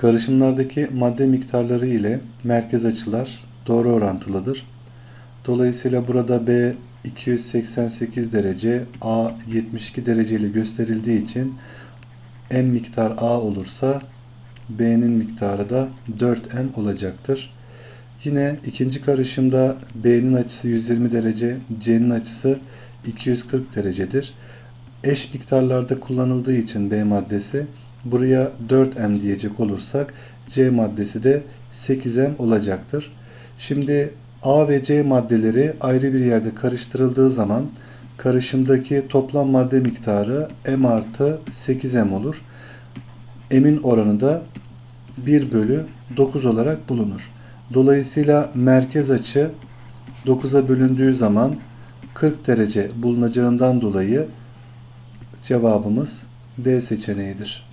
Karışımlardaki madde miktarları ile merkez açılar doğru orantılıdır. Dolayısıyla burada B 288 derece, A 72 derece ile gösterildiği için M miktar A olursa B'nin miktarı da 4M olacaktır. Yine ikinci karışımda B'nin açısı 120 derece, C'nin açısı 240 derecedir. Eş miktarlarda kullanıldığı için B maddesi buraya 4M diyecek olursak C maddesi de 8M olacaktır. Şimdi A ve C maddeleri ayrı bir yerde karıştırıldığı zaman karışımdaki toplam madde miktarı M artı 8M olur. M'in oranı da 1 bölü 9 olarak bulunur. Dolayısıyla merkez açı 9'a bölündüğü zaman 40 derece bulunacağından dolayı cevabımız D seçeneğidir.